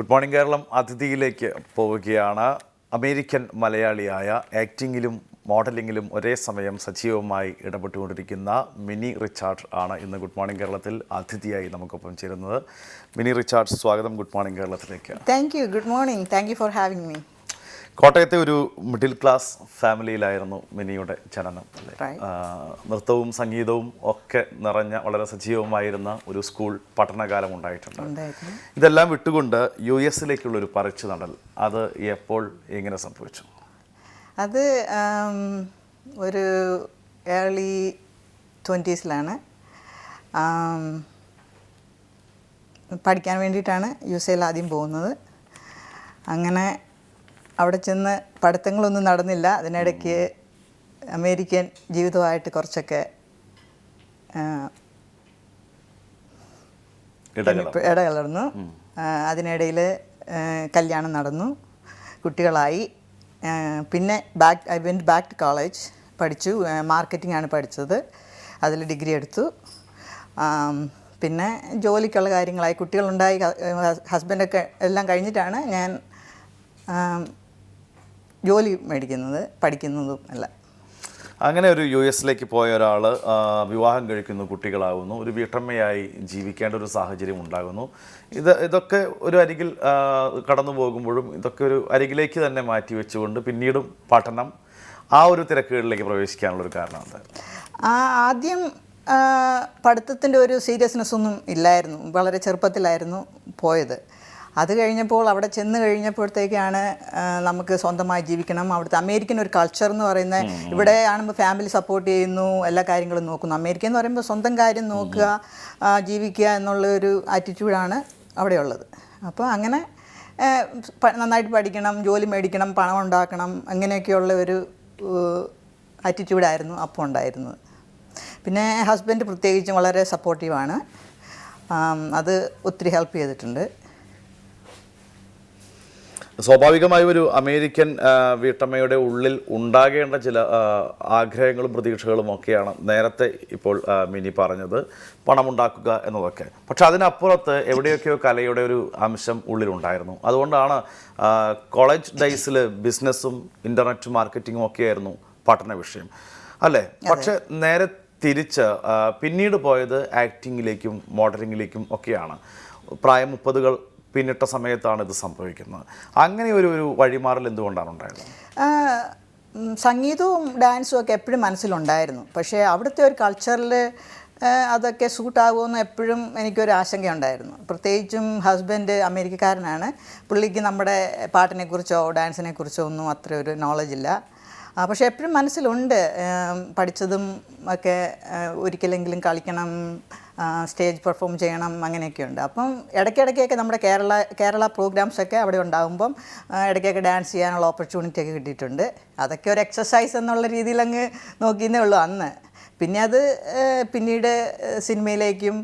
Good morning Keralam. അതിഥിയിലേക്ക് പോവുകയാണ്. American മലയാളിയായ ആക്ടിങ്ങിലും മോഡലിങ്ങിലും ഒരേ സമയം സജീവമായി ഇടപെട്ടുകൊണ്ടിരിക്കുന്ന മിനി റിച്ചാർഡ് ആണ് ഇന്ന് ഗുഡ് മോർണിംഗ് കേരളത്തിൽ അതിഥിയായി നമുക്കൊപ്പം ചേരുന്നത്. മിനി റിച്ചാർഡ് സ്വാഗതം ഗുഡ് മോർണിംഗ് കേരളത്തിലേക്ക്. Thank you good morning thank you for having me. കോട്ടയത്തെ ഒരു മിഡിൽ ക്ലാസ് ഫാമിലിയിലായിരുന്നു മിനിയുടെ ജനനം. അല്ലേ നൃത്തവും സംഗീതവും ഒക്കെ നിറഞ്ഞ വളരെ സജീവമായിരുന്ന ഒരു സ്കൂൾ പഠനകാലം ഉണ്ടായിട്ടുണ്ട്. ഇതെല്ലാം വിട്ടുകൊണ്ട് യു എസിലേക്കുള്ള ഒരു പറിച്ചു നടൽ അത് എപ്പോൾ എങ്ങനെ സംഭവിച്ചു? അത് ഒരു ഏർലി ട്വന്റീസിലാണ്. പഠിക്കാൻ വേണ്ടിയിട്ടാണ് യു എയിൽ ആദ്യം പോകുന്നത്. അങ്ങനെ അവിടെ ചെന്ന് പഠിത്തങ്ങളൊന്നും നടന്നില്ല. അതിനിടയ്ക്ക് അമേരിക്കൻ ജീവിതമായിട്ട് കുറച്ചൊക്കെ ഇടകലർന്നു. അതിനിടയിൽ കല്യാണം നടന്നു. കുട്ടികളായി. പിന്നെ back I went back to college പഠിച്ചു. മാർക്കറ്റിംഗ് ആണ് പഠിച്ചത്. അതിൽ ഡിഗ്രി എടുത്തു. പിന്നെ ജോലിക്കുള്ള കാര്യങ്ങളായി. കുട്ടികളുണ്ടായി. ഹസ്ബൻഡൊക്കെ എല്ലാം കഴിഞ്ഞിട്ടാണ് ഞാൻ ജോലി മേടിക്കുന്നത് പഠിക്കുന്നതും അല്ല. അങ്ങനെ ഒരു യു എസിലേക്ക് പോയ ഒരാൾ വിവാഹം കഴിക്കുന്നു കുട്ടികളാകുന്നു ഒരു വീട്ടമ്മയായി ജീവിക്കേണ്ട ഒരു സാഹചര്യം ഉണ്ടാകുന്നു. ഇത് ഇതൊക്കെ ഒരു അരികിൽ കടന്നു പോകുമ്പോഴും ഇതൊക്കെ ഒരു അരികിലേക്ക് തന്നെ മാറ്റി വെച്ചുകൊണ്ട് പിന്നീടും പഠനം ആ ഒരു തിരക്കുകളിലേക്ക് പ്രവേശിക്കാനുള്ള ഒരു കാരണം എന്തായിരുന്നു ആ, ആദ്യം പഠിത്തത്തിന്റെ ഒരു സീരിയസ്നെസ് ഒന്നും ഇല്ലായിരുന്നു. വളരെ ചെറുപ്പത്തിലായിരുന്നു പോയത്. അത് കഴിഞ്ഞപ്പോൾ അവിടെ ചെന്ന് കഴിഞ്ഞപ്പോഴത്തേക്കാണ് നമുക്ക് സ്വന്തമായി ജീവിക്കണം. അവിടുത്തെ അമേരിക്കൻ ഒരു കൾച്ചർ എന്ന് പറയുന്നത് ഇവിടെ ആണെങ്കിൽ ഫാമിലി സപ്പോർട്ട് ചെയ്യുന്നു എല്ലാ കാര്യങ്ങളും നോക്കുന്നു. അമേരിക്ക എന്ന് പറയുമ്പോൾ സ്വന്തം കാര്യം നോക്കുക ജീവിക്കുക എന്നുള്ള ഒരു ആറ്റിറ്റ്യൂഡാണ് അവിടെയുള്ളത് അപ്പോൾ അങ്ങനെ നന്നായിട്ട് പഠിക്കണം ജോലി മേടിക്കണം പണം ഉണ്ടാക്കണം അങ്ങനെയൊക്കെയുള്ള ഒരു ആറ്റിറ്റ്യൂഡായിരുന്നു അപ്പോൾ ഉണ്ടായിരുന്നത്. പിന്നെ ഹസ്ബൻഡ് പ്രത്യേകിച്ചും വളരെ സപ്പോർട്ടീവാണ് അത് ഒത്തിരി ഹെൽപ്പ് ചെയ്തിട്ടുണ്ട്. സ്വാഭാവികമായും ഒരു അമേരിക്കൻ വീട്ടമ്മയുടെ ഉള്ളിൽ ഉണ്ടാകേണ്ട ചില ആഗ്രഹങ്ങളും പ്രതീക്ഷകളും ഒക്കെയാണ് നേരത്തെ ഇപ്പോൾ മിനി പറഞ്ഞത്. പണമുണ്ടാക്കുക എന്നതൊക്കെ. പക്ഷെ അതിനപ്പുറത്ത് എവിടെയൊക്കെയോ കലയുടെ ഒരു അംശം ഉള്ളിലുണ്ടായിരുന്നു. അതുകൊണ്ടാണ് കോളേജ് ഡേയ്സിൽ ബിസിനസ്സും ഇന്റർനെറ്റ് മാർക്കറ്റിങ്ങും ഒക്കെയായിരുന്നു പഠന വിഷയം. അല്ലേ? പക്ഷെ നേരെ തിരിച്ച് പിന്നീട് പോയത് ആക്ടിങ്ങിലേക്കും മോഡലിങ്ങിലേക്കും ഒക്കെയാണ്. പ്രായം മുപ്പതുകൾ പിന്നിട്ട സമയത്താണ് ഇത് സംഭവിക്കുന്നത്. അങ്ങനെ ഒരു ഒരു വഴിമാറൽ എന്തുകൊണ്ടാണ് ഉണ്ടായത്? സംഗീതവും ഡാൻസും ഒക്കെ എപ്പോഴും മനസ്സിലുണ്ടായിരുന്നു. പക്ഷേ അവിടുത്തെ ഒരു കൾച്ചറിൽ അതൊക്കെ സൂട്ടാകുമെന്ന് എപ്പോഴും എനിക്കൊരു ആശങ്കയുണ്ടായിരുന്നു. പ്രത്യേകിച്ചും ഹസ്ബൻഡ് അമേരിക്കക്കാരനാണ്. പുള്ളിക്ക് നമ്മുടെ പാട്ടിനെക്കുറിച്ചോ ഡാൻസിനെക്കുറിച്ചോ ഒന്നും അത്ര ഒരു നോളജ് ഇല്ല. പക്ഷേ എപ്പോഴും മനസ്സിലുണ്ട്. പഠിച്ചതും ഒക്കെ ഒരിക്കലെങ്കിലും കളിക്കണം സ്റ്റേജ് പെർഫോം ചെയ്യണം അങ്ങനെയൊക്കെയുണ്ട്. അപ്പം ഇടയ്ക്കിടയ്ക്കൊക്കെ നമ്മുടെ കേരള കേരള പ്രോഗ്രാംസൊക്കെ അവിടെ ഉണ്ടാകുമ്പം ഇടയ്ക്കൊക്കെ ഡാൻസ് ചെയ്യാനുള്ള ഓപ്പർച്യൂണിറ്റി ഒക്കെ കിട്ടിയിട്ടുണ്ട്. അതൊക്കെ ഒരു എക്സസൈസ് എന്നുള്ള രീതിയിൽ അങ്ങ് നോക്കിയെന്നേ ഉള്ളൂ അന്ന്. പിന്നെ അത് പിന്നീട് സിനിമയിലേക്കും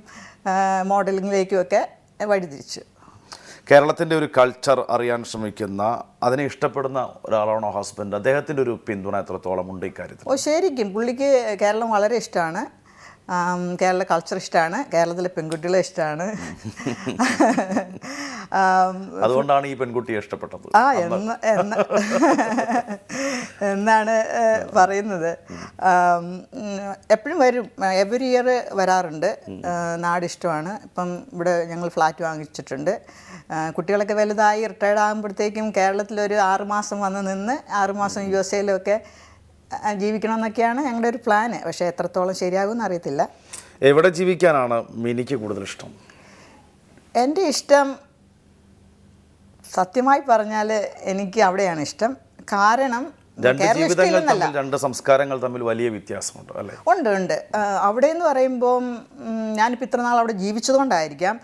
മോഡലിങ്ങിലേക്കും ഒക്കെ വഴിതിരിച്ചു. കേരളത്തിന്റെ ഒരു കൾച്ചർ അറിയാൻ ശ്രമിക്കുന്ന അതിനെ ഇഷ്ടപ്പെടുന്ന ഒരാളാണോ ഹസ്ബൻഡ്? അദ്ദേഹത്തിന്റെ ഒരു പിന്തുണ എത്രത്തോളം ഉണ്ട് ഇക്കാര്യത്തിൽ? ഓ ശരിക്കും. പുള്ളിക്ക് കേരളം വളരെ ഇഷ്ടമാണ്. കേരള കൾച്ചർ ഇഷ്ടമാണ് കേരളത്തിലെ പെൺകുട്ടികളെ ഇഷ്ടമാണ് അതുകൊണ്ടാണ് ഈ പെൺകുട്ടിയെ ഇഷ്ടപ്പെട്ടത്. ആ എന്ന് എന്ന് എന്നാണ് പറയുന്നത്. എപ്പോഴും വരും. എവറി ഇയർ വരാറുണ്ട്. നാട് ഇഷ്ടമാണ്. ഇപ്പം ഇവിടെ ഞങ്ങൾ ഫ്ലാറ്റ് വാങ്ങിച്ചിട്ടുണ്ട്. കുട്ടികളൊക്കെ വലുതായി റിട്ടയർഡ് ആകുമ്പോഴത്തേക്കും കേരളത്തിലൊരു ആറുമാസം വന്ന് നിന്ന് ആറുമാസം യു എസ് എയിലൊക്കെ ജീവിക്കണമെന്നൊക്കെയാണ് ഞങ്ങളുടെ ഒരു പ്ലാന് പക്ഷേ എത്രത്തോളം ശരിയാകുമെന്ന് അറിയത്തില്ല. എവിടെ ജീവിക്കാനാണ് മിനിക്ക് കൂടുതൽ ഇഷ്ടം? എന്റെ ഇഷ്ടം സത്യമായി പറഞ്ഞാൽ എനിക്ക് അവിടെയാണ് ഇഷ്ടം. കാരണം രണ്ട് ജീവിതങ്ങൾ തമ്മിൽ രണ്ട് സംസ്കാരങ്ങൾ തമ്മിൽ വലിയ വ്യത്യാസമുണ്ട് അല്ലേ? ഉണ്ട് ഉണ്ട്. അവിടെ എന്ന് പറയുമ്പോൾ ഞാനിപ്പോൾ ഇത്ര നാൾ അവിടെ ജീവിച്ചതുകൊണ്ടായിരിക്കാം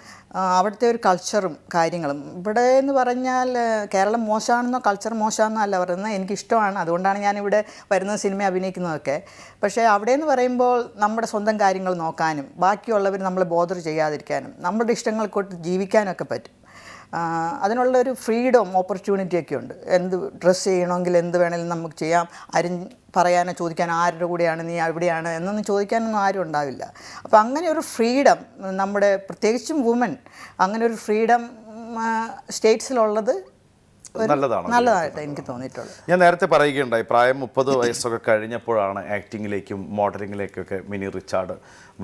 അവിടുത്തെ ഒരു കൾച്ചറും കാര്യങ്ങളും. ഇവിടെ എന്ന് പറഞ്ഞാൽ കേരളം മോശമാണെന്നോ കൾച്ചർ മോശമാണെന്നോ അല്ല പറയുന്നത് എനിക്കിഷ്ടമാണ് അതുകൊണ്ടാണ് ഞാനിവിടെ വരുന്ന സിനിമ അഭിനയിക്കുന്നതൊക്കെ. പക്ഷേ അവിടെ എന്ന് പറയുമ്പോൾ നമ്മുടെ സ്വന്തം കാര്യങ്ങൾ നോക്കാനും ബാക്കിയുള്ളവർ നമ്മളെ ബോധർ ചെയ്യാതിരിക്കാനും നമ്മുടെ ഇഷ്ടങ്ങൾക്കൊട്ട് ജീവിക്കാനൊക്കെ പറ്റും. അതിനുള്ള ഒരു ഫ്രീഡം ഓപ്പർച്യൂണിറ്റി ഒക്കെ ഉണ്ട് എന്ത് ഡ്രസ്സ് ചെയ്യണമെങ്കിൽ എന്ത് വേണമെങ്കിലും നമുക്ക് ചെയ്യാം. ആരും പറയാനോ ചോദിക്കാനോ ആരുടെ കൂടെയാണ് നീ എവിടെയാണ് എന്നൊന്നും ചോദിക്കാനൊന്നും ആരും ഉണ്ടാവില്ല. അപ്പോൾ അങ്ങനെ ഒരു ഫ്രീഡം നമ്മുടെ പ്രത്യേകിച്ചും വുമൻ അങ്ങനെ ഒരു ഫ്രീഡം സ്റ്റേറ്റ്സിലുള്ളത് നല്ലതാണ്? നല്ലതായിട്ട് എനിക്ക് തോന്നിയിട്ടുള്ളത്. ഞാൻ നേരത്തെ പറയുകയുണ്ടായി പ്രായം മുപ്പത് വയസ്സൊക്കെ കഴിഞ്ഞപ്പോഴാണ് ആക്ടിങ്ങിലേക്കും മോഡലിങ്ങിലേക്കൊക്കെ മിനി റിച്ചാർഡ്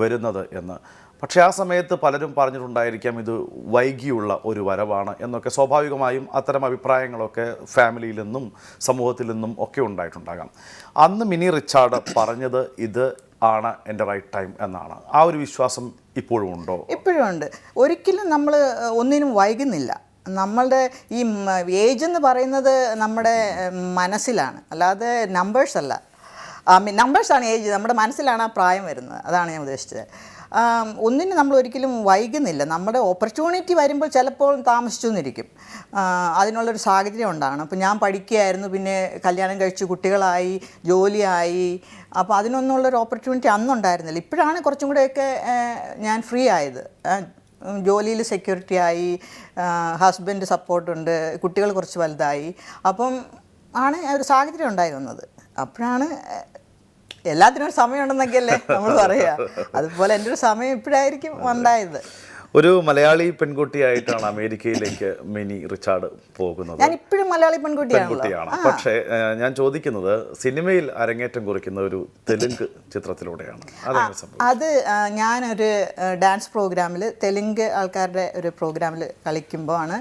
വരുന്നത് എന്ന്. പക്ഷേ ആ സമയത്ത് പലരും പറഞ്ഞിട്ടുണ്ടായിരിക്കാം ഇത് വൈകിയുള്ള ഒരു വരവാണ് എന്നൊക്കെ സ്വാഭാവികമായും അത്തരം അഭിപ്രായങ്ങളൊക്കെ ഫാമിലിയിൽ നിന്നും സമൂഹത്തിൽ നിന്നും ഒക്കെ ഉണ്ടായിട്ടുണ്ടാകാം. അന്ന് മിനി റിച്ചാർഡ് പറഞ്ഞത് ഇത് ആണ് എന്റെ റൈറ്റ് ടൈം എന്നാണ്. ആ ഒരു വിശ്വാസം ഇപ്പോഴും ഉണ്ടോ? ഇപ്പോഴും ഉണ്ട്. ഒരിക്കലും നമ്മൾ ഒന്നിനും വൈകുന്നില്ല. നമ്മളുടെ ഈ ഏജ് എന്ന് പറയുന്നത് നമ്മുടെ മനസ്സിലാണ്. അല്ലാതെ നമ്പേഴ്സ് അല്ല. നമ്പേഴ്സാണ് ഏജ്. നമ്മുടെ മനസ്സിലാണ് ആ പ്രായം വരുന്നത്. അതാണ് ഞാൻ ഉദ്ദേശിച്ചത്. ഒന്നിനും നമ്മൾ ഒരിക്കലും വൈകുന്നില്ല. നമ്മുടെ ഓപ്പർച്യൂണിറ്റി വരുമ്പോൾ ചിലപ്പോൾ താമസിച്ചു എന്നിരിക്കും അതിനുള്ളൊരു സാഹചര്യം ഉണ്ടാകണം. അപ്പോൾ ഞാൻ പഠിക്കുകയായിരുന്നു പിന്നെ കല്യാണം കഴിച്ചു കുട്ടികളായി ജോലിയായി. അപ്പോൾ അതിനൊന്നുള്ളൊരു ഓപ്പർച്യൂണിറ്റി അന്നുണ്ടായിരുന്നില്ല. ഇപ്പോഴാണ് കുറച്ചും കൂടെയൊക്കെ ഞാൻ ഫ്രീ ആയത്. ജോലിയിൽ സെക്യൂരിറ്റി ആയി ഹസ്ബൻഡ് സപ്പോർട്ടുണ്ട് കുട്ടികൾ കുറച്ച് വലുതായി. അപ്പം ആണ് ഒരു സാഹചര്യം ഉണ്ടായി വന്നത് അപ്പോഴാണ് എല്ലാത്തിനും ഒരു സമയമുണ്ടെന്നൊക്കെയല്ലേ നമ്മൾ പറയുക അതുപോലെ എന്റെ ഒരു സമയം ഇപ്പോഴായിരിക്കും ഉണ്ടായത്. ഒരു മലയാളി പെൺകുട്ടിയായിട്ടാണ് അമേരിക്കയിലേക്ക് മിനി റിച്ചാർഡ് പോകുന്നത്. ഞാൻ ഇപ്പോഴും മലയാളി പെൺകുട്ടിയാണ്. പക്ഷേ ഞാൻ ചോദിക്കുന്നത് സിനിമയിൽ അരങ്ങേറ്റം കുറിക്കുന്ന ഒരു തെലുങ്ക് ചിത്രത്തിലൂടെയാണ്. അത് ഞാൻ ഞാനൊരു ഡാൻസ് പ്രോഗ്രാമിൽ തെലുങ്ക് ആൾക്കാരുടെ ഒരു പ്രോഗ്രാമിൽ കളിക്കുമ്പോൾ ആണ്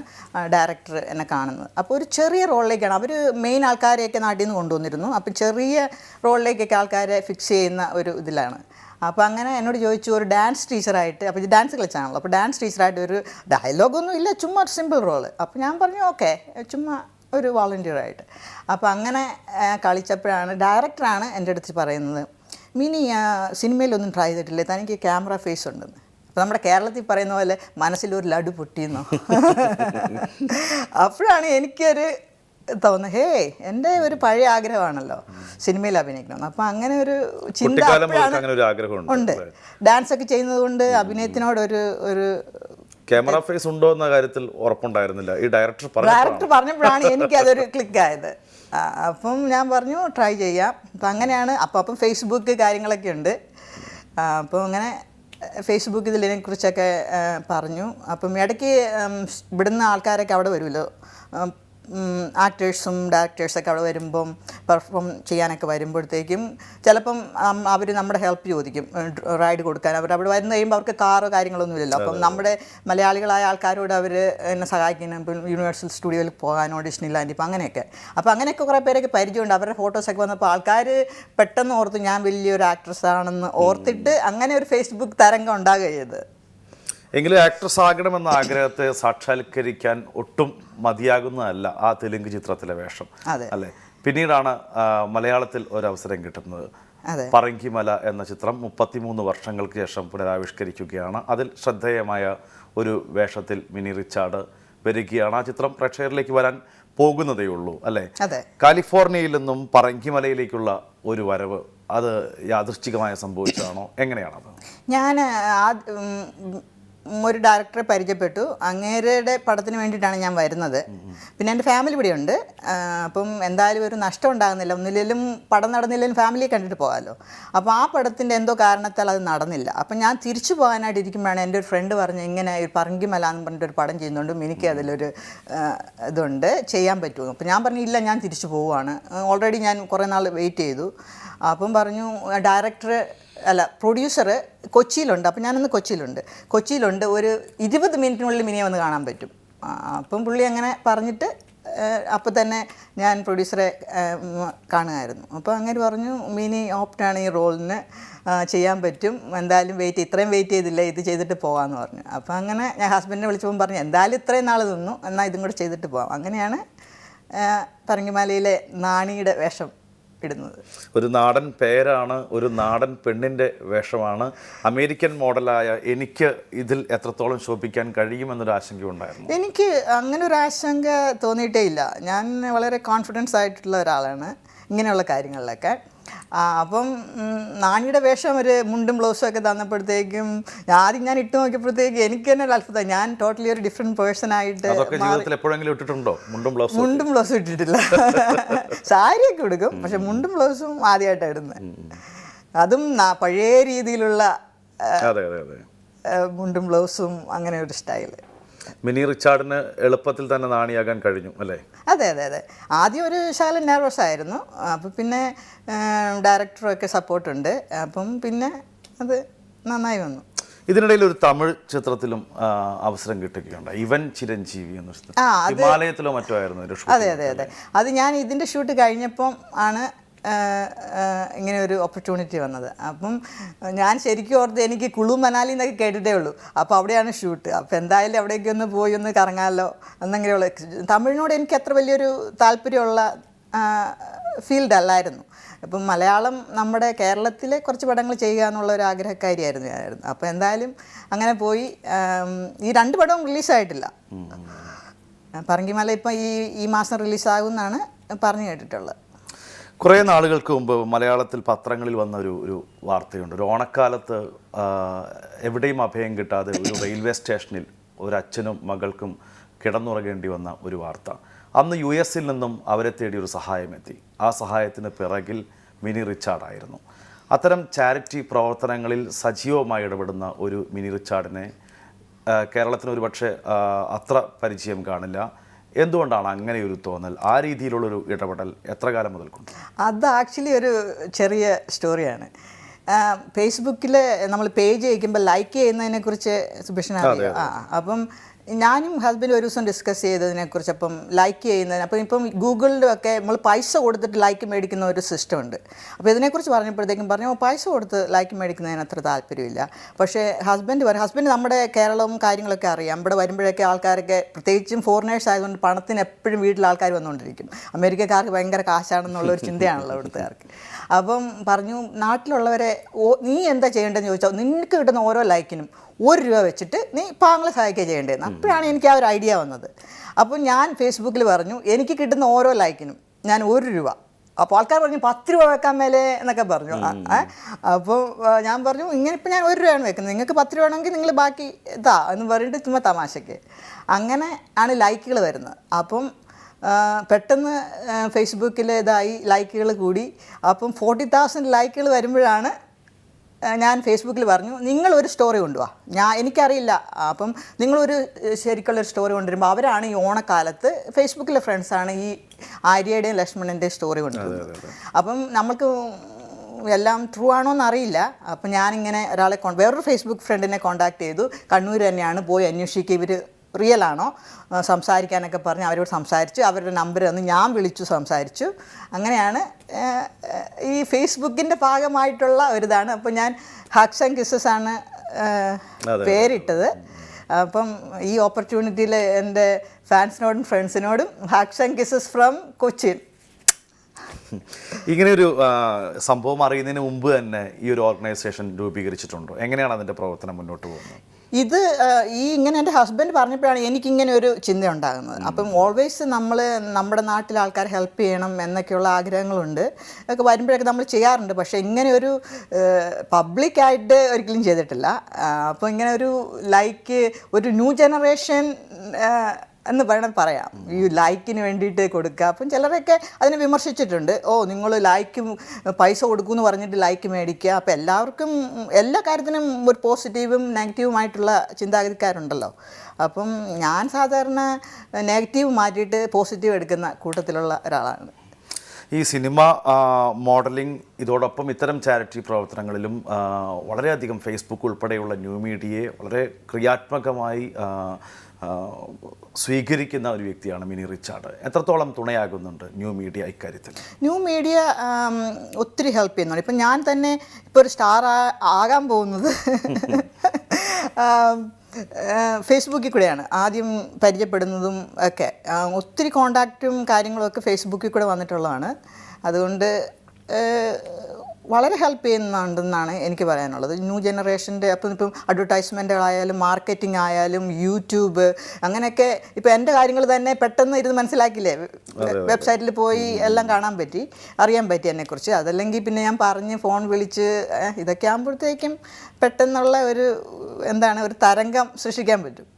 ഡയറക്ടർ എന്നെ കാണുന്നത്. അപ്പോൾ ഒരു ചെറിയ റോളിലേക്കാണ്. അവർ മെയിൻ ആൾക്കാരെയൊക്കെ നാട്ടിൽ നിന്ന് കൊണ്ടുവന്നിരുന്നു. അപ്പോൾ ചെറിയ റോളിലേക്കൊക്കെ ആൾക്കാരെ ഫിക്സ് ചെയ്യുന്ന ഒരു ഇതിലാണ്. അപ്പോൾ അങ്ങനെ എന്നോട് ചോദിച്ചു ഒരു ഡാൻസ് ടീച്ചറായിട്ട് അപ്പോൾ ഇത് ഡാൻസ് കളിച്ചാണല്ലോ അപ്പോൾ ഡാൻസ് ടീച്ചറായിട്ട് ഒരു ഡയലോഗൊന്നും ഇല്ല ചുമ്മാ ഒരു സിമ്പിൾ റോൾ അപ്പോൾ ഞാൻ പറഞ്ഞു ഓക്കെ ചുമ്മാ ഒരു വോളണ്ടിയറായിട്ട് അപ്പോൾ അങ്ങനെ കളിച്ചപ്പോഴാണ് ഡയറക്ടറാണ് എന്റെ അടുത്ത് പറയുന്നത് മിനി സിനിമയിലൊന്നും ട്രൈ ചെയ്തിട്ടില്ലേ? തനിക്ക് ക്യാമറ ഫേസ് ഉണ്ടെന്ന്. അപ്പോൾ നമ്മുടെ കേരളത്തിൽ പറയുന്ന പോലെ മനസ്സിലൊരു ലഡു പൊട്ടിയെന്നോ. അപ്പോഴാണ് എനിക്കൊരു തോന്നുന്നത് ഹേ എന്റെ ഒരു പഴയ ആഗ്രഹമാണല്ലോ സിനിമയിൽ അഭിനയിക്കണം. അപ്പം അങ്ങനെ ഒരു ചിന്ത അപ്പോഴാണ് ഉണ്ട്. ഡാൻസ് ഒക്കെ ചെയ്യുന്നത് കൊണ്ട് അഭിനയത്തിനോടൊരു ഒരു ക്യാമറ ഫേസ് ഉണ്ടോ എന്ന കാര്യത്തിൽ ഉറപ്പുണ്ടായിരുന്നില്ല. ഈ ഡയറക്ടർ ഡയറക്ടർ പറഞ്ഞപ്പോഴാണ് എനിക്കതൊരു ക്ലിക്കായത്. ആ, അപ്പം ഞാൻ പറഞ്ഞു ട്രൈ ചെയ്യാം. അപ്പം അങ്ങനെയാണ് അപ്പം അപ്പം ഫേസ്ബുക്ക് കാര്യങ്ങളൊക്കെ ഉണ്ട്. അപ്പം അങ്ങനെ ഫേസ്ബുക്ക് ഇതിനെക്കുറിച്ചൊക്കെ കുറിച്ചൊക്കെ പറഞ്ഞു. അപ്പം ഇടയ്ക്ക് വിടുന്ന ഇവിടുന്ന് ആൾക്കാരൊക്കെ അവിടെ വരുമല്ലോ. ആക്ടേഴ്സും ഡയറക്ടേഴ്സൊക്കെ അവിടെ വരുമ്പം പെർഫോം ചെയ്യാനൊക്കെ വരുമ്പോഴത്തേക്കും ചിലപ്പം അവർ നമ്മുടെ ഹെൽപ്പ് ചോദിക്കും റൈഡ് കൊടുക്കാൻ. അവർ അവിടെ വരുന്ന കഴിയുമ്പോൾ അവർക്ക് കാറോ കാര്യങ്ങളൊന്നും ഇല്ലല്ലോ. അപ്പം നമ്മുടെ മലയാളികളായ ആൾക്കാരോട് അവർ എന്നെ സഹായിക്കുന്ന ഇപ്പം യൂണിവേഴ്സൽ സ്റ്റുഡിയോയിൽ പോകാനോ ഓഡിഷൻ ഇല്ലാണ്ട് ഇപ്പം അങ്ങനെയൊക്കെ. അപ്പോൾ അങ്ങനെയൊക്കെ കുറേ പേരൊക്കെ പരിചയമുണ്ട്. അവരുടെ ഫോട്ടോസൊക്കെ വന്നപ്പോൾ ആൾക്കാർ പെട്ടെന്ന് ഓർത്ത് ഞാൻ വലിയൊരു ആക്ട്രസ് ആണെന്ന് ഓർത്തിട്ട് അങ്ങനെ ഒരു ഫേസ്ബുക്ക് തരംഗം ഉണ്ടാകുക ചെയ്തത്. എങ്കിലും ആക്ട്രസ് ആകണമെന്ന ആഗ്രഹത്തെ സാക്ഷാത്കരിക്കാൻ ഒട്ടും മതിയാകുന്നതല്ല ആ തെലുങ്ക് ചിത്രത്തിലെ വേഷം. അല്ലെ? പിന്നീടാണ് മലയാളത്തിൽ ഒരവസരം കിട്ടുന്നത്. പറങ്കിമല എന്ന ചിത്രം മുപ്പത്തിമൂന്ന് വർഷങ്ങൾക്ക് ശേഷം പുനരാവിഷ്കരിക്കുകയാണ്. അതിൽ ശ്രദ്ധേയമായ ഒരു വേഷത്തിൽ മിനി റിച്ചാർഡ് വരികയാണ്. ആ ചിത്രം പ്രേക്ഷകരിലേക്ക് വരാൻ പോകുന്നതേ ഉള്ളൂ അല്ലേ? കാലിഫോർണിയയിൽ നിന്നും പറങ്കിമലയിലേക്കുള്ള ഒരു വരവ് അത് യാദൃശ്ചികമായ സംഭവിച്ചതാണോ? എങ്ങനെയാണത്? ഞാൻ ഒരു ഡയറക്ടറെ പരിചയപ്പെട്ടു. അങ്ങേരുടെ പടത്തിന് വേണ്ടിയിട്ടാണ് ഞാൻ വരുന്നത്. പിന്നെ എന്റെ ഫാമിലി ഇവിടെ ഉണ്ട്. അപ്പം എന്തായാലും ഒരു നഷ്ടം ഉണ്ടാകുന്നില്ല. ഒന്നില്ലെങ്കിലും പടം നടന്നില്ലെങ്കിലും ഫാമിലിയെ കണ്ടിട്ട് പോകാമല്ലോ അപ്പോൾ ആ പടത്തിന്റെ എന്തോ കാരണത്താൽ അത് നടന്നില്ല. അപ്പം ഞാൻ തിരിച്ചു പോകാനായിട്ട് ഇരിക്കുമ്പോഴാണ് എന്റെ ഒരു ഫ്രണ്ട് പറഞ്ഞ് ഇങ്ങനെ ഒരു പറങ്കിമല എന്ന് പറഞ്ഞിട്ട് ഒരു പടം ചെയ്യുന്നുണ്ട്. എനിക്ക് അതിലൊരു ഇതുണ്ട്. ചെയ്യാൻ പറ്റുമോ? അപ്പം ഞാൻ പറഞ്ഞു ഇല്ല ഞാൻ തിരിച്ചു പോവുകയാണ്. ഓൾറെഡി ഞാൻ കുറേ നാൾ വെയിറ്റ് ചെയ്തു. അപ്പം പറഞ്ഞു ഡയറക്ടർ അല്ല പ്രൊഡ്യൂസർ കൊച്ചിയിലുണ്ട്. അപ്പം ഞാനൊന്ന് കൊച്ചിയിലുണ്ട്. കൊച്ചിയിലുണ്ട്. ഒരു ഇരുപത് മിനിറ്റിനുള്ളിൽ മിനിയെ വന്ന് കാണാൻ പറ്റും. അപ്പം പുള്ളി അങ്ങനെ പറഞ്ഞിട്ട് അപ്പോൾ തന്നെ ഞാൻ പ്രൊഡ്യൂസറെ കാണുമായിരുന്നു അപ്പോൾ അങ്ങനെ പറഞ്ഞു മിനി ഓപ്റ്റാണ് ഈ റോളിന് ചെയ്യാൻ പറ്റും. എന്തായാലും വെയിറ്റ് ഇത്രയും വെയിറ്റ് ചെയ്തില്ല. ഇത് ചെയ്തിട്ട് പോകാമെന്ന് പറഞ്ഞു. അപ്പോൾ അങ്ങനെ ഞാൻ ഹസ്ബൻഡിനെ വിളിച്ചപ്പോൾ പറഞ്ഞു എന്തായാലും ഇത്രയും നാൾ നിന്നു. എന്നാൽ ഇതും കൂടെ ചെയ്തിട്ട് പോകാം അങ്ങനെയാണ് പറങ്കിമലയിലെ നാണിയുടെ വേഷം ഇടുന്നത് ഒരു നാടൻ പേരാണ് ഒരു നാടൻ പെണ്ണിന്റെ വേഷമാണ്. അമേരിക്കൻ മോഡലായ എനിക്ക് ഇതിൽ എത്രത്തോളം ശോഭിക്കാൻ കഴിയുമെന്നൊരു ആശങ്ക ഉണ്ടായിരുന്നു എനിക്ക് അങ്ങനെ ഒരു ആശങ്ക തോന്നിയിട്ടേ ഇല്ല. ഞാൻ വളരെ കോൺഫിഡൻസ് ആയിട്ടുള്ള ഒരാളാണ്. ഇങ്ങനെയുള്ള കാര്യങ്ങളിലൊക്കെ. അപ്പം നാണിയുടെ വേഷം ഒരു മുണ്ടും ബ്ലൗസും ഒക്കെ തന്നപ്പോഴത്തേക്കും ആദ്യം ഞാൻ ഇട്ട് നോക്കിയപ്പോഴത്തേക്കും എനിക്ക് തന്നെ ഒരു അത്ഭുതം. ഞാൻ ടോട്ടലി ഒരു ഡിഫറെന്റ് പേഴ്സൺ ആയിട്ട് ജീവിതത്തിൽ എപ്പോഴെങ്കിലും ഇട്ടിട്ടുണ്ടോ? മുണ്ടും ബ്ലൗസും മുണ്ടും ബ്ലൗസും ഇട്ടിട്ടില്ല. സാരിയൊക്കെ എടുക്കും പക്ഷെ മുണ്ടും ബ്ലൗസും ആദ്യമായിട്ടാണ് ഇടുന്നത്. അതും പഴയ രീതിയിലുള്ള മുണ്ടും ബ്ലൗസും അങ്ങനെ ഒരു സ്റ്റൈൽ മിനി റിച്ചാർഡിന് എളുപ്പത്തിൽ തന്നെ നാണിയാകാൻ കഴിഞ്ഞു അല്ലേ? അതെ അതെ അതെ. ആദ്യം ഒരു ശകലം നെർവസ് ആയിരുന്നു. അപ്പം പിന്നെ ഡയറക്ടറൊക്കെ സപ്പോർട്ടുണ്ട് അപ്പം പിന്നെ അത് നന്നായി വന്നു. ഇതിനിടയിൽ ഒരു തമിഴ് ചിത്രത്തിലും അവസരം കിട്ടുകയുണ്ടായി. ഇവൻ ചിരഞ്ജീവി എന്ന ഹിമാലയത്തിലോ മറ്റോ ആയിരുന്നു അതെ അതെ അതെ. അത് ഞാൻ ഇതിന്റെ ഷൂട്ട് കഴിഞ്ഞപ്പം ആണ് ഇങ്ങനെ ഒരു ഓപ്പർച്യൂണിറ്റി വന്നത്. അപ്പം ഞാൻ ശരിക്കും ഓർത്ത് എനിക്ക് കുളു മനാലി എന്നൊക്കെ കേട്ടിട്ടേ ഉള്ളൂ. അപ്പോൾ അവിടെയാണ് ഷൂട്ട് അപ്പോൾ എന്തായാലും അവിടേക്ക് ഒന്ന് പോയി ഒന്ന് കറങ്ങാമല്ലോ എന്നങ്ങനെയുള്ള തമിഴിനോട് എനിക്ക് അത്ര വലിയൊരു താല്പര്യമുള്ള ഫീൽഡ് അല്ലായിരുന്നു. അപ്പം മലയാളം നമ്മുടെ കേരളത്തിലെ കുറച്ച് പടങ്ങൾ ചെയ്യുക എന്നുള്ള ഒരു ആഗ്രഹക്കാരിയായിരുന്നു ഞാനായിരുന്നു. അപ്പോൾ എന്തായാലും അങ്ങനെ പോയി ഈ രണ്ട് പടവും റിലീസായിട്ടില്ല പറങ്കിമല ഇപ്പം ഈ ഈ മാസം റിലീസാകുമെന്നാണ് പറഞ്ഞു കേട്ടിട്ടുള്ളത്. കുറേ നാളുകൾക്ക് മുമ്പ് മലയാളത്തിൽ പത്രങ്ങളിൽ വന്ന ഒരു ഒരു വാർത്തയുണ്ട്. ഒരു ഓണക്കാലത്ത് എവിടെയും അഭയം കിട്ടാതെ ഒരു റെയിൽവേ സ്റ്റേഷനിൽ ഒരു അച്ഛനും മകൾക്കും കിടന്നുറങ്ങേണ്ടി വന്ന ഒരു വാർത്ത. അന്ന് യു എസിൽ നിന്നും അവരെ തേടി ഒരു സഹായമെത്തി. ആ സഹായത്തിന് പിറകിൽ മിനി റിച്ചാർഡായിരുന്നു. അത്തരം ചാരിറ്റി പ്രവർത്തനങ്ങളിൽ സജീവമായി ഇടപെടുന്ന ഒരു മിനി റിച്ചാർഡിനെ കേരളത്തിന് ഒരുപക്ഷെ അത്ര പരിചയം കാണില്ല. എന്തുകൊണ്ടാണ് അങ്ങനെ ഒരു തോന്നൽ? ആ രീതിയിലുള്ളൊരു ഇടപെടൽ എത്ര കാലം മുതൽക്കുണ്ട്? അത് ആക്ച്വലി ഒരു ചെറിയ സ്റ്റോറിയാണ്. ഫേസ്ബുക്കിൽ നമ്മൾ പേജ് അയക്കുമ്പോൾ ലൈക്ക് ചെയ്യുന്നതിനെക്കുറിച്ച് അറിയാം ആ അപ്പം ഞാനും ഹസ്ബൻഡ് ഒരു ദിവസം ഡിസ്കസ് ചെയ്തതിനെക്കുറിച്ച് അപ്പം ലൈക്ക് ചെയ്യുന്നതിന് അപ്പം ഇപ്പം ഗൂഗിളിലും ഒക്കെ നമ്മൾ പൈസ കൊടുത്തിട്ട് ലൈക്ക് മേടിക്കുന്ന ഒരു സിസ്റ്റം ഉണ്ട്. അപ്പോൾ ഇതിനെക്കുറിച്ച് പറഞ്ഞപ്പോഴത്തേക്കും പറഞ്ഞു പൈസ കൊടുത്ത് ലൈക്ക് മേടിക്കുന്നതിന് അത്ര താല്പര്യമില്ല. പക്ഷേ ഹസ്ബൻഡ് പറയും ഹസ്ബൻഡ് നമ്മുടെ കേരളവും കാര്യങ്ങളൊക്കെ അറിയാം. ഇവിടെ വരുമ്പോഴൊക്കെ ആൾക്കാരൊക്കെ പ്രത്യേകിച്ചും ഫോറിനേഴ്സ് ആയതുകൊണ്ട് പണത്തിന് എപ്പോഴും വീട്ടിൽ ആൾക്കാർ വന്നുകൊണ്ടിരിക്കും. അമേരിക്കക്കാർക്ക് ഭയങ്കര കാശാണെന്നുള്ള ഒരു ചിന്തയാണല്ലോ ഇവിടുത്തുകാർക്ക് അപ്പം പറഞ്ഞു നാട്ടിലുള്ളവരെ ഓ നീ എന്താ ചെയ്യേണ്ടതെന്ന് ചോദിച്ചാൽ നിനക്ക് കിട്ടുന്ന ഓരോ ലൈക്കിനും ഒരു രൂപ വെച്ചിട്ട് നീ പാങ്ങളെ സഹായിക്കുക ചെയ്യേണ്ടതെന്ന് അപ്പോഴാണ് എനിക്ക് ആ ഒരു ഐഡിയ വന്നത്. അപ്പം ഞാൻ ഫേസ്ബുക്കിൽ പറഞ്ഞു എനിക്ക് കിട്ടുന്ന ഓരോ ലൈക്കിനും ഞാൻ ഒരു രൂപ. അപ്പോൾ ആൾക്കാർ പറഞ്ഞു പത്ത് രൂപ വെക്കാൻ മേലെ എന്നൊക്കെ പറഞ്ഞു. അപ്പോൾ ഞാൻ പറഞ്ഞു ഇങ്ങനെ ഇപ്പം ഞാൻ ഒരു രൂപയാണ് വെക്കുന്നത്. നിങ്ങൾക്ക് പത്ത് രൂപ ആണെങ്കിൽ നിങ്ങൾ ബാക്കി ഇതാ എന്ന് പറഞ്ഞിട്ട് ചുമ്മാ തമാശയ്ക്ക് അങ്ങനെ ആണ് ലൈക്കുകൾ വരുന്നത്. അപ്പം പെട്ടെന്ന് ഫേസ്ബുക്കിൽ ഇതായി ലൈക്കുകൾ കൂടി. അപ്പം ഫോർട്ടി തൗസൻഡ് ലൈക്കുകൾ വരുമ്പോഴാണ് ഞാൻ ഫേസ്ബുക്കിൽ പറഞ്ഞു നിങ്ങൾ ഒരു സ്റ്റോറി കൊണ്ടുവാ. ഞാൻ എനിക്കറിയില്ല. അപ്പം നിങ്ങളൊരു ശരിക്കുള്ള ശരിക്കുള്ളൊരു സ്റ്റോറി കൊണ്ടുവരുമ്പോൾ അവരാണ് ഈ ഓണക്കാലത്ത് ഫേസ്ബുക്കിലെ ഫ്രണ്ട്സാണ് ഈ ആര്യയുടെയും ലക്ഷ്മണന്റെയും സ്റ്റോറി കൊണ്ടുവരുന്നത്. അപ്പം നമ്മൾക്ക് എല്ലാം ട്രൂ ആണോ എന്നറിയില്ല അപ്പം ഞാനിങ്ങനെ ഒരാളെ കോ വേറൊരു ഫേസ്ബുക്ക് ഫ്രണ്ടിനെ കോൺടാക്ട് ചെയ്തു. കണ്ണൂർ തന്നെയാണ് പോയി അന്വേഷിക്കുക ഇവർ റിയൽ ആണോ സംസാരിക്കാനൊക്കെ പറഞ്ഞ് അവരോട് സംസാരിച്ചു. അവരുടെ നമ്പർ തന്നു. ഞാൻ വിളിച്ചു സംസാരിച്ചു. അങ്ങനെയാണ് ഈ ഫേസ്ബുക്കിന്റെ ഭാഗമായിട്ടുള്ള ഒരിതാണ്. അപ്പോൾ ഞാൻ ഹക്സ് ആൻഡ് കിസസ് ആണ് പേരിട്ടത്. അപ്പം ഈ ഓപ്പർച്യൂണിറ്റിയിൽ എന്റെ ഫാൻസിനോടും ഫ്രണ്ട്സിനോടും hugs and kisses from Cochin. ഇങ്ങനെ ഒരു സംഭവം അറിയുന്നതിന് മുമ്പ് തന്നെ ഈ ഒരു ഓർഗനൈസേഷൻ രൂപീകരിച്ചിട്ടുണ്ടോ? എങ്ങനെയാണ് അതിന്റെ പ്രവർത്തനം മുന്നോട്ട് പോകുന്നത്? ഇത് ഈ ഇങ്ങനെ എന്റെ ഹസ്ബൻഡ് പറഞ്ഞപ്പോഴാണ് എനിക്കിങ്ങനെ ഒരു ചിന്ത ഉണ്ടാകുന്നത് അപ്പം ഓൾവേസ് നമ്മൾ നമ്മുടെ നാട്ടിലെ ആൾക്കാർ ഹെൽപ്പ് ചെയ്യണം എന്നൊക്കെയുള്ള ആഗ്രഹങ്ങളുണ്ട്. ഒക്കെ വരുമ്പോഴൊക്കെ നമ്മൾ ചെയ്യാറുണ്ട്. പക്ഷേ ഇങ്ങനെ ഒരു പബ്ലിക്കായിട്ട് ഒരിക്കലും ചെയ്തിട്ടില്ല. അപ്പോൾ ഇങ്ങനെ ഒരു ലൈക്ക് ഒരു ന്യൂ ജനറേഷൻ എന്ന് വേണം പറയാം. ഈ ലൈക്കിന് വേണ്ടിയിട്ട് കൊടുക്കുക. അപ്പം ചിലരൊക്കെ അതിനെ വിമർശിച്ചിട്ടുണ്ട്. ഓ നിങ്ങൾ ലൈക്ക് പൈസ കൊടുക്കുമെന്ന് പറഞ്ഞിട്ട് ലൈക്ക് മേടിക്കുക. അപ്പം എല്ലാവർക്കും എല്ലാ കാര്യത്തിനും ഒരു പോസിറ്റീവും നെഗറ്റീവുമായിട്ടുള്ള ചിന്താഗതിക്കാരുണ്ടല്ലോ. അപ്പം ഞാൻ സാധാരണ നെഗറ്റീവ് മാറ്റിയിട്ട് പോസിറ്റീവ് എടുക്കുന്ന കൂട്ടത്തിലുള്ള ഒരാളാണ്. ഈ സിനിമ മോഡലിംഗ് ഇതോടൊപ്പം ഇത്തരം ചാരിറ്റി പ്രവർത്തനങ്ങളിലും വളരെയധികം ഫേസ്ബുക്ക് ഉൾപ്പെടെയുള്ള ന്യൂ മീഡിയയെ വളരെ ക്രിയാത്മകമായി സ്വീകരിക്കുന്ന ഒരു വ്യക്തിയാണ് മിനി റിച്ചാർഡ്. എത്രത്തോളം തുണയാകുന്നുണ്ട് ന്യൂ മീഡിയ ഇക്കാര്യത്തിൽ? ന്യൂ മീഡിയ ഒത്തിരി ഹെൽപ്പ് ചെയ്യുന്നുണ്ട്. ഇപ്പം ഞാൻ തന്നെ ഇപ്പോൾ ഒരു സ്റ്റാർ ആകാൻ പോകുന്നത് ഫേസ്ബുക്കിൽ കൂടെയാണ്. ആദ്യം പരിചയപ്പെടുന്നതും ഒക്കെ. ഒത്തിരി കോണ്ടാക്റ്റും കാര്യങ്ങളും ഒക്കെ ഫേസ്ബുക്കിൽ കൂടെ വന്നിട്ടുള്ളതാണ്. അതുകൊണ്ട് വളരെ ഹെൽപ്പ് ചെയ്യുന്നുണ്ടെന്നാണ് എനിക്ക് പറയാനുള്ളത്. ന്യൂ ജനറേഷന്റെ അപ്പം ഇപ്പം അഡ്വർടൈസ്മെന്റുകളായാലും മാർക്കറ്റിംഗ് ആയാലും യൂട്യൂബ് അങ്ങനെയൊക്കെ ഇപ്പം എന്റെ കാര്യങ്ങൾ തന്നെ പെട്ടെന്ന് ഇരുന്ന് മനസ്സിലാക്കില്ലേ? വെബ്സൈറ്റിൽ പോയി എല്ലാം കാണാൻ പറ്റി അറിയാൻ പറ്റി എന്നെക്കുറിച്ച്. അതല്ലെങ്കിൽ പിന്നെ ഞാൻ പറഞ്ഞ് ഫോൺ വിളിച്ച് ഇതൊക്കെ ആകുമ്പോഴത്തേക്കും പെട്ടെന്നുള്ള ഒരു എന്താണ് ഒരു തരംഗം സൃഷ്ടിക്കാൻ പറ്റും.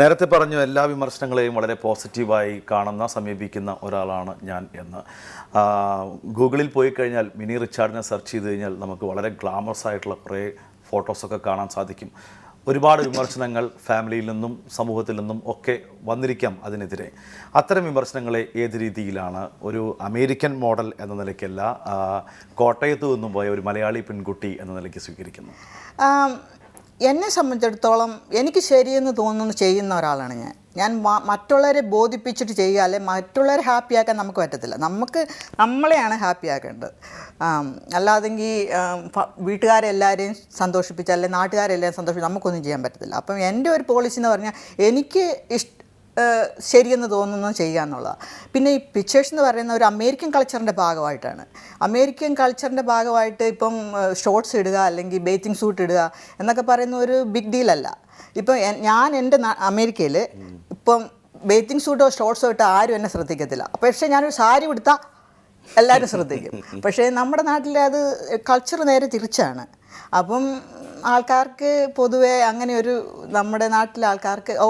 നേരത്തെ പറഞ്ഞു എല്ലാ വിമർശനങ്ങളെയും വളരെ പോസിറ്റീവായി കാണുന്ന സമീപിക്കുന്ന ഒരാളാണ് ഞാൻ എന്ന്. ഗൂഗിളിൽ പോയി കഴിഞ്ഞാൽ മിനി റിച്ചാർഡിനെ സെർച്ച് ചെയ്ത് കഴിഞ്ഞാൽ നമുക്ക് വളരെ ഗ്ലാമറസ് ആയിട്ടുള്ള കുറേ ഫോട്ടോസൊക്കെ കാണാൻ സാധിക്കും. ഒരുപാട് വിമർശനങ്ങൾ ഫാമിലിയിൽ നിന്നും സമൂഹത്തിൽ നിന്നും ഒക്കെ വന്നിരിക്കാം അതിനെതിരെ. അത്തരം വിമർശനങ്ങളെ ഏത് രീതിയിലാണ്? ഒരു അമേരിക്കൻ മോഡൽ എന്ന നിലയ്ക്കല്ല കോട്ടയത്തു നിന്നും പോയ ഒരു മലയാളി പെൺകുട്ടി എന്ന നിലയ്ക്ക് സ്വീകരിക്കുന്നു. എന്നെ സംബന്ധിച്ചിടത്തോളം എനിക്ക് ശരിയെന്ന് തോന്നുന്നു ചെയ്യുന്ന ഒരാളാണ് ഞാൻ. ഞാൻ മറ്റുള്ളവരെ ബോധിപ്പിച്ചിട്ട് ചെയ്യുക അല്ലെ മറ്റുള്ളവരെ ഹാപ്പിയാക്കാൻ നമുക്ക് പറ്റത്തില്ല. നമുക്ക് നമ്മളെയാണ് ഹാപ്പിയാക്കേണ്ടത് അല്ലാതെങ്കിൽ വീട്ടുകാരെല്ലാവരെയും സന്തോഷിപ്പിച്ച് അല്ലെങ്കിൽ നാട്ടുകാരെല്ലാവരും സന്തോഷിപ്പിച്ച് നമുക്കൊന്നും ചെയ്യാൻ പറ്റത്തില്ല. അപ്പം എന്റെ ഒരു പോളിസി എന്ന് പറഞ്ഞാൽ എനിക്ക് ഇഷ്ട ശരിയെന്ന് തോന്നുന്നത് ചെയ്യുക എന്നുള്ളതാണ് പിന്നെ ഈ പിക്ചേഴ്സ് എന്ന് പറയുന്ന ഒരു അമേരിക്കൻ കൾച്ചറിന്റെ ഭാഗമായിട്ടാണ്. അമേരിക്കൻ കൾച്ചറിന്റെ ഭാഗമായിട്ട് ഇപ്പം ഷോർട്സ് ഇടുക അല്ലെങ്കിൽ ബേത്തിങ് സൂട്ട് ഇടുക എന്നൊക്കെ പറയുന്ന ഒരു ബിഗ് ഡീലല്ല ഇപ്പം ഞാൻ എന്റെ അമേരിക്കയിൽ ഇപ്പം ബേത്തിങ് സൂട്ടോ ഷോർട്സോ ഇട്ട് ആരും എന്നെ ശ്രദ്ധിക്കത്തില്ല. പക്ഷേ ഞാനൊരു സാരി ഉടുത്താൽ എല്ലാവരും ശ്രദ്ധിക്കും. പക്ഷേ നമ്മുടെ നാട്ടിലെ അത് കൾച്ചർ നേരെ തിരിച്ചാണ്. അപ്പം ആൾക്കാർക്ക് പൊതുവെ അങ്ങനെ ഒരു നമ്മുടെ നാട്ടിലെ ആൾക്കാർക്ക് ഓ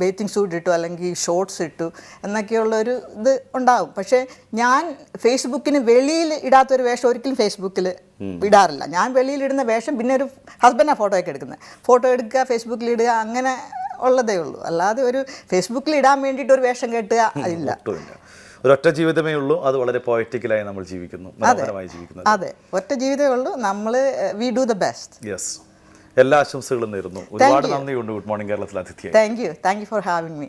ബേത്തിങ് സൂട്ട് ഇട്ടു അല്ലെങ്കിൽ ഷോർട്സ് ഇട്ടു എന്നൊക്കെയുള്ളൊരു ഇത് ഉണ്ടാവും. പക്ഷേ ഞാൻ ഫേസ്ബുക്കിന് വെളിയിൽ ഇടാത്തൊരു വേഷം ഒരിക്കലും ഫേസ്ബുക്കിൽ ഇടാറില്ല. ഞാൻ വെളിയിൽ ഇടുന്ന വേഷം പിന്നെ ഒരു ഹസ്ബൻഡാണ് ഫോട്ടോ ഒക്കെ എടുക്കുന്നത്. ഫോട്ടോ എടുക്കുക ഫേസ്ബുക്കിൽ ഇടുക അങ്ങനെ ഉള്ളതേ ഉള്ളൂ. അല്ലാതെ ഒരു ഫേസ്ബുക്കിൽ ഇടാൻ വേണ്ടിയിട്ട് ഒരു വേഷം കെട്ടുക ഇല്ല. ഒരൊറ്റ ജീവിതമേ ഉള്ളൂ അത് വളരെ പോയറ്റിക്കലായി നമ്മൾ ജീവിക്കുന്നു മനോഹരമായി ജീവിക്കുന്നു അതെ. ഒറ്റ ജീവിതമേ ഉള്ളൂ നമ്മൾ we do the best yes എല്ലാ ആശംസകളും നേരുന്നു. ഒരുപാട് നന്ദിയുണ്ട്. ഗുഡ് മോർണിംഗ് കേരളത്തിൽ അതിഥിയായി. Thank you thank you for having me